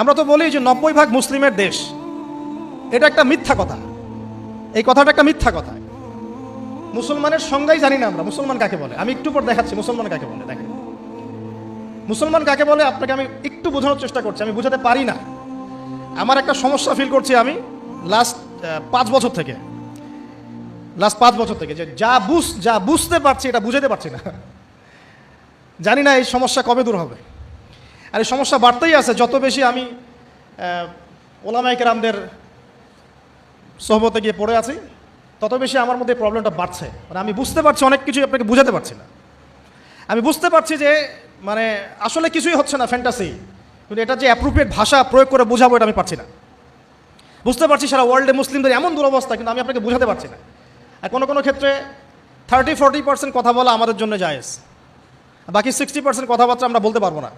আমরা তো বলি যে নব্বই ভাগ মুসলিমের দেশ। এটা একটা মিথ্যা কথা। এই কথাটা একটা মিথ্যা কথা। মুসলমানের সংজ্ঞাই জানি না আমরা। মুসলমান কাকে বলে? আমি একটু পর দেখাচ্ছি মুসলমান কাকে বলে, দেখেন। মুসলমান কাকে বলে? আপনাকে আমি একটু বোঝানোর চেষ্টা করছি। আমি বোঝাতে পারি না। আমার একটা সমস্যা ফিল করছি আমি লাস্ট পাঁচ বছর থেকে। লাস্ট পাঁচ বছর থেকে যে যা বুঝ, যা বুঝতে পারছি এটা বুঝাতে পারছি না। জানি না এই সমস্যা কবে দূর হবে। আর এই সমস্যা বাড়তেই আছে, যত বেশি আমি ওলামাইকেরামদের সহবতে গিয়ে পড়ে আছি, তত বেশি আমার মধ্যে প্রবলেমটা বাড়ছে। মানে আমি বুঝতে পারছি, অনেক কিছুই আপনাকে বুঝাতে পারছি না। আমি বুঝতে পারছি যে মানে আসলে কিছুই হচ্ছে না ফ্যান্টাসি কিন্তু এটা যে অ্যাপ্রোপ্রিয়েট ভাষা প্রয়োগ করে বোঝাবো এটা আমি পারছি না। বুঝতে পারছি সারা ওয়ার্ল্ডে মুসলিমদের এমন দুরবস্থা, কিন্তু আমি আপনাকে বোঝাতে পারছি না। আর কোনো কোনো ক্ষেত্রে থার্টি ফোর্টি পার্সেন্ট কথা বলা আমাদের জন্য জায়েজ। বাকি সিক্সটি পার্সেন্ট কথাবার্তা আমরা বলতে পারব না।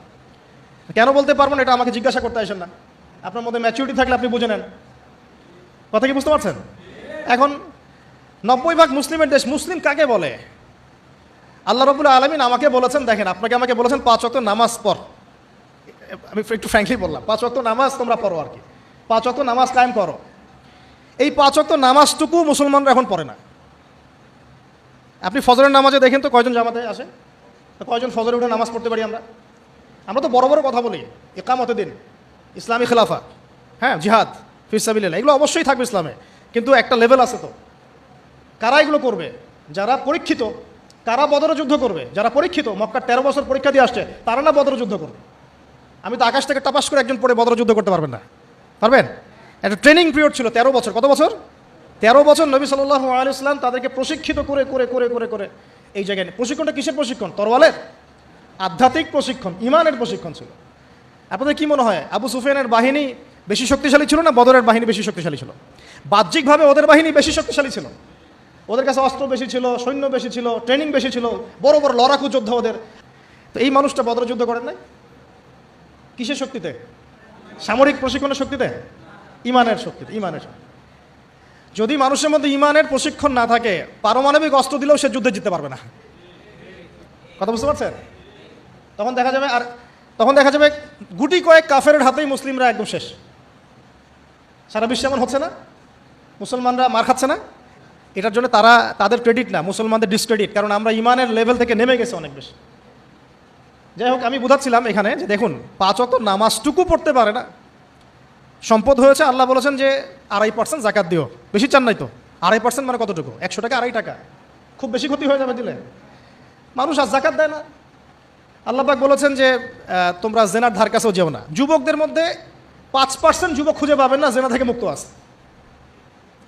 কেন বলতে পারব না এটা আমাকে জিজ্ঞাসা করতে আসেন না। আপনার মধ্যে ম্যাচুরিটি থাকলে আপনি বুঝে নেন। কথা কি বুঝতে পারছেন? এখন নব্বই ভাগ মুসলিমের দেশ, মুসলিম কাকে বলে? আল্লাহ রবুল্লা আলমিন আমাকে বলেছেন, দেখেন, আপনাকে আমাকে বলেছেন পাঁচ অক্ট নামাজ পড়। আমি একটু ফ্র্যাঙ্কলি বললাম, পাঁচ অক্ট নামাজ তোমরা পড়ো আর কি। পাঁচ অক্ট নামাজ কায়েম করো। এই পাঁচ অক্ট নামাজটুকু মুসলমানরা এখন পড়ে না। আপনি ফজরের নামাজে দেখেন তো কয়জন জামাতে আসে? কয়জন ফজরে উঠে নামাজ পড়তে পারি আমরা? আমরা তো বড় বড় কথা বলি একামত দিন, ইসলামী খেলাফা হ্যাঁ জিহাদ ফিসাবিল্লা এগুলো অবশ্যই থাকবে ইসলামে, কিন্তু একটা লেভেল আছে তো। কারা এগুলো করবে? যারা পরীক্ষিত, কারা বদর যুদ্ধ করবে? যারা পরীক্ষিত, মক্কার তেরো বছর পরীক্ষা দিয়ে আসছে, তারা না বদর যুদ্ধ করবে? আমি তো আকাশ থেকে টাপাস করে একজন পরে বদর যুদ্ধ করতে পারবেন না। পারবেন? একটা ট্রেনিং পিরিয়ড ছিল, তেরো বছর, কত বছর? তেরো বছর নবী সাল্লাহ আলাইসলাম তাদেরকে প্রশিক্ষিত করে করে করে করে করে, এই জায়গায় প্রশিক্ষণটা কিসের প্রশিক্ষণ? তরওয়ালের? আধ্যাত্মিক প্রশিক্ষণ, ইমানের প্রশিক্ষণ ছিল। আপনাদের কি মনে হয়, আবু সুফিয়ানের বাহিনী বেশি শক্তিশালী ছিল না বদরের বাহিনী বেশি শক্তিশালী ছিল? বাহ্যিকভাবে ওদের বাহিনী বেশি শক্তিশালী ছিল। ওদের কাছে অস্ত্র বেশি ছিল, সৈন্য বেশি ছিল, ট্রেনিং বেশি ছিল, বড় বড় লড়াকু যোদ্ধা ওদের। তো এই মানুষটা বদর যুদ্ধ করেন নাই? কিসের শক্তিতে? সামরিক প্রশিক্ষণের শক্তিতে? ইমানের শক্তিতে, ইমানের শক্তি যদি মানুষের মধ্যে ইমানের প্রশিক্ষণ না থাকে, পারমাণবিক অস্ত্র দিলেও সে যুদ্ধে জিততে পারবে না। কথা বুঝতে পারছেন? তখন দেখা যাবে আর তখন দেখা যাবে গুটি কয়েক কাফের হাতেই মুসলিমরা একদম শেষ। সারা বিশ্বে এমন হচ্ছে না। মুসলমানরা মার খাচ্ছে না। এটার জন্য তারা তাদের ক্রেডিট না, মুসলমানদের ডিসক্রেডিট কারণ আমরা ইমানের লেভেল থেকে নেমে গেছে অনেক বেশি। যাই হোক, আমি বুঝাচ্ছিলাম এখানে যে দেখুন, পাঁচ অত নামাজটুকু পড়তে পারে না। সম্পদ হয়েছে, আল্লাহ বলেছেন যে আড়াই পার্সেন্ট জাকাত দিও। বেশি চান নাই তো? আড়াই পার্সেন্ট মানে কতটুকু? একশো টাকা, আড়াই টাকা। খুব বেশি ক্ষতি হয়ে যাবে দিলে। মানুষ আর জাকাত দেয় না। আল্লাহবাক বলেছেন যে তোমরা জেনার ধার কাছেও যেও না। যুবকদের মধ্যে পাঁচ পার্সেন্ট যুবক খুঁজে পাবেন না, জেনা থেকে মুক্ত আছে।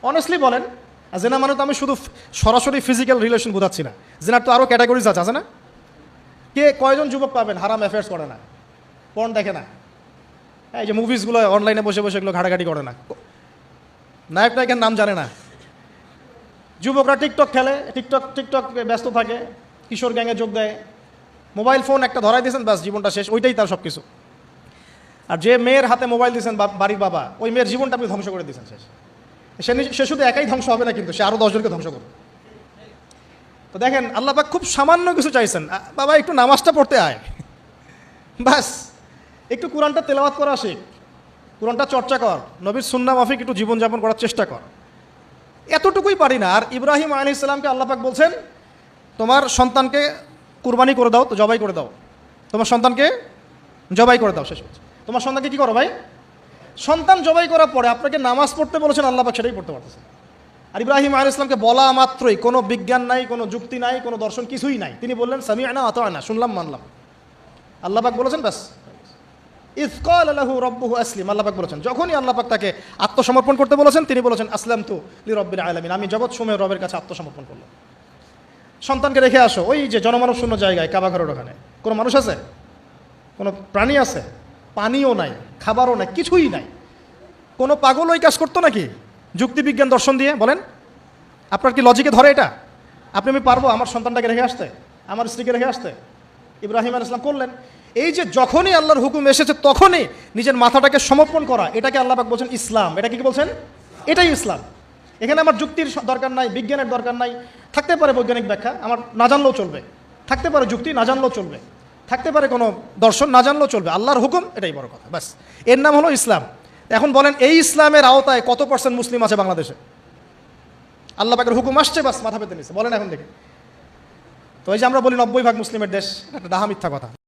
অনেস্টলি বলেন জেনা মানে তো আমি শুধু সরাসরি ফিজিক্যাল রিলেশন বোঝাচ্ছি না। জেনার তো আরও ক্যাটাগরিজ আছে আছে না? কে কয়জন যুবক পাবেন? হারাম অ্যাফেয়ার্স করে না। পর্ন দেখে না। এই যে মুভিসগুলো অনলাইনে বসে বসে এগুলো ঘাটাঘাটি করে না। নায়ক নায়কের নাম জানে না। যুবকরা টিকটক খেলে টিকটক টিকটক ব্যস্ত থাকে, কিশোর গ্যাংয়ে যোগ দেয়। মোবাইল ফোন একটা ধরাই দিয়েছেন, ব্যাস, জীবনটা শেষ। ওইটাই তার সব কিছু আর যে মেয়ের হাতে মোবাইল দিয়েছেন বাড়ির বাবা, ওই মেয়ের জীবনটা আপনি ধ্বংস করে দিয়েছেন শেষ। সে সে শুধু একাই ধ্বংস হবে না কিন্তু, সে আরও দশজনকে ধ্বংস করবে। তো দেখেন, আল্লাহ পাক খুব সামান্য কিছু চাইছেন। বাবা, একটু নামাজটা পড়তে আয়। ব্যাস, একটু কোরআনটা তেলাওয়াত করা শিখ। কোরআনটা চর্চা কর। নবীর সুন্না মাফিক একটু জীবনযাপন করার চেষ্টা কর। এতটুকুই পারি না। আর ইব্রাহিম আলী ইসলামকে আল্লাপাক বলছেন, তোমার সন্তানকে কুরবানি করে দাও, তো জবাই করে দাও। তোমার সন্তানকে জবাই করে দাও, শেষ তোমার সন্তানকে কি করো ভাই? সন্তান জবাই করার পরে আপনাকে নামাজ পড়তে বলেছেন আল্লাপাক সেটাই পড়তে পারতেছে আর ইব্রাহিম আলী ইসলামকে বলা মাত্রই, কোনো বিজ্ঞান নাই, কোনো যুক্তি নাই, কোনো দর্শন কিছুই নাই। তিনি বললেন সামি আনা অত আনা শুনলাম, মানলাম। আল্লাপাক বলেছেন, ব্যাস। ইফকাল আল্লাহু রব্বহু আসলিম আল্লাপাক বলেছেন। যখনই আল্লাপাক তাকে আত্মসমর্পণ করতে বলেছেন, তিনি বলেছেন আসলাম তু লি রব্বিল আলমিন আমি জগৎ সময় রবের কাছে আত্মসমর্পণ করলাম। সন্তানকে রেখে আসো। ওই যে জনমানব শূন্য জায়গায় কাবাঘরের ওখানে। কোনো মানুষ আছে? কোনো প্রাণী আছে? পানিও নাই, খাবারও নাই, কিছুই নাই। কোনো পাগল ওই কাজ করতো নাকি? যুক্তিবিজ্ঞান দর্শন দিয়ে, বলেন। আপনার কি লজিকে ধরে এটা? আপনি আমি পারব আমার সন্তানটাকে রেখে আসতে, আমার স্ত্রীকে রেখে আসতে? ইব্রাহিম আল ইসলাম করলেন। এই যে যখনই আল্লাহর হুকুম এসেছে, তখনই নিজের মাথাটাকে সমর্পণ করা, এটাকে আল্লাহ বলছেন ইসলাম। এটা কি বলছেন? এটাই ইসলাম। এখানে আমার যুক্তির দরকার নাই, বিজ্ঞানের দরকার নাই। থাকতে পারে বৈজ্ঞানিক ব্যাখ্যা, আমার না জানলেও চলবে। থাকতে পারে যুক্তি, না জানলেও চলবে। থাকতে পারে কোনো দর্শন, না জানলেও চলবে। আল্লাহর হুকুম, এটাই বড় কথা, ব্যাস। এর নাম হলো ইসলাম। এখন বলেন, এই ইসলামের আওতায় কত পার্সেন্ট মুসলিম আছে বাংলাদেশে? আল্লাহ পাকের হুকুম আসছে বাস মাথা পেতে নিচ্ছে বলেন এখন দেখে। তো এই যে আমরা বলি নব্বই ভাগ মুসলিমের দেশ একটা ডাহা মিথ্যা কথা।